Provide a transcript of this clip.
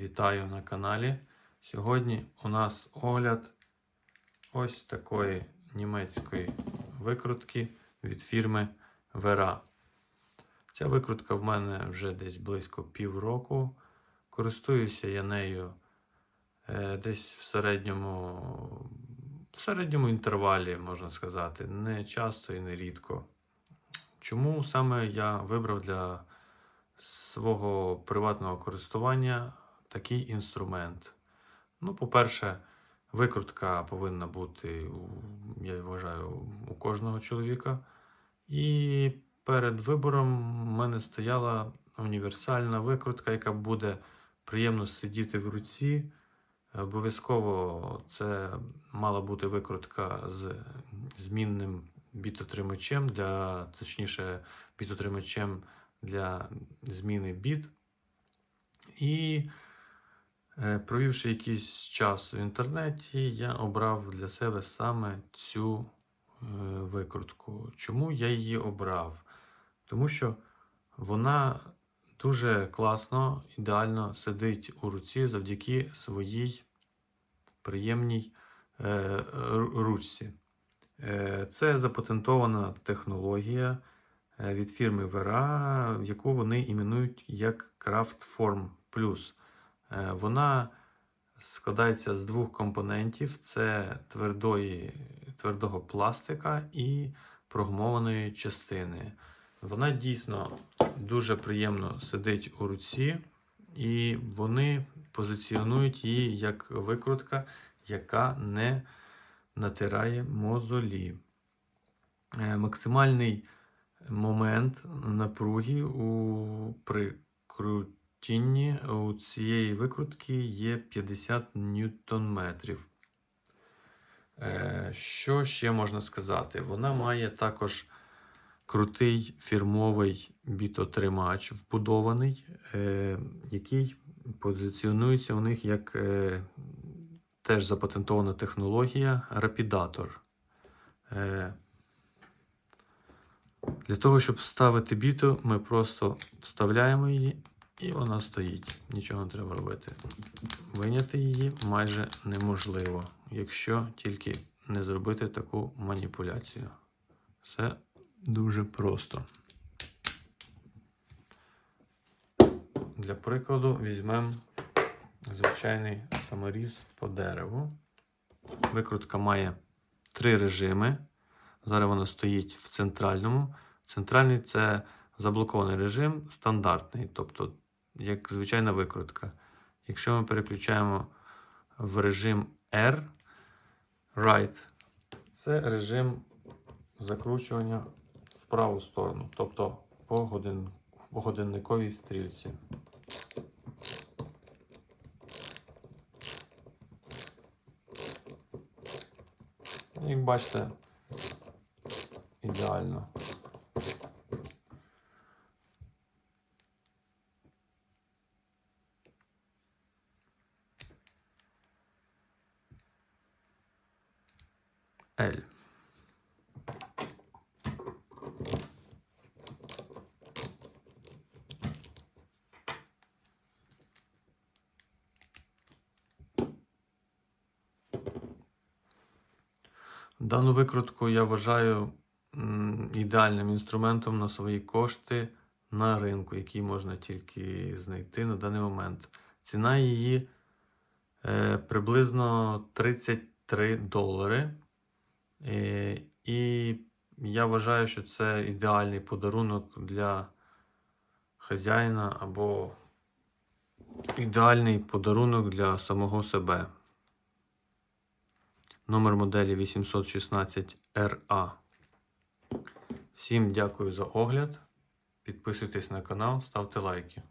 Вітаю на каналі. Сьогодні у нас огляд ось такої німецької викрутки від фірми Vera. Ця викрутка в мене вже десь близько півроку. Користуюся я нею е, десь в середньому, в середньому інтервалі, можна сказати, не часто і не рідко. Чому саме я вибрав для свого приватного користування такий інструмент? Ну, по-перше, викрутка повинна бути, я вважаю, у кожного чоловіка. І перед вибором в мене стояла універсальна викрутка, яка буде приємно сидіти в руці. Обов'язково це мала бути викрутка з змінним бітотримачем, для, точніше, бітотримачем для зміни біт. І провівши якийсь час в інтернеті, я обрав для себе саме цю е, викрутку. Чому я її обрав? Тому що вона дуже класно, ідеально сидить у руці завдяки своїй приємній е, ручці. Е, Це запатентована технологія е, від фірми Vera, яку вони іменують як Craftform Plus. Е, Вона складається з двох компонентів: це твердої, твердого пластика і прогумованої частини. Вона дійсно дуже приємно сидить у руці, і вони позиціонують її як викрутка, яка не натирає мозолі. Е, Максимальний момент напруги у прикрутінні у цієї викрутки є 50 ньютон-метрів. Е, Що ще можна сказати? Вона має також крутий фірмовий бітотримач вбудований, е, який позиціонується у них як е, теж запатентована технологія рапідатор. Для того, щоб вставити біту, ми просто вставляємо її і вона стоїть. Нічого не треба робити. Виняти її майже неможливо, якщо тільки не зробити таку маніпуляцію. Все дуже просто. Для прикладу візьмемо звичайний саморіз по дереву. Викрутка має три режими. Зараз вона стоїть в центральному. Центральний це заблокований режим, стандартний, тобто як звичайна викрутка. Якщо ми переключаємо в режим R, right, це режим закручування в праву сторону, тобто по, годин, по годинниковій стрілці. Як бачите, ідеально. L. Дану викрутку я вважаю ідеальним інструментом на свої кошти на ринку, який можна тільки знайти на даний момент. Ціна її е, приблизно 33 долари. Е, і я вважаю, що це ідеальний подарунок для хазяїна або ідеальний подарунок для самого себе. Номер моделі 816 RA. Всім дякую за огляд. Підписуйтесь на канал, ставте лайки.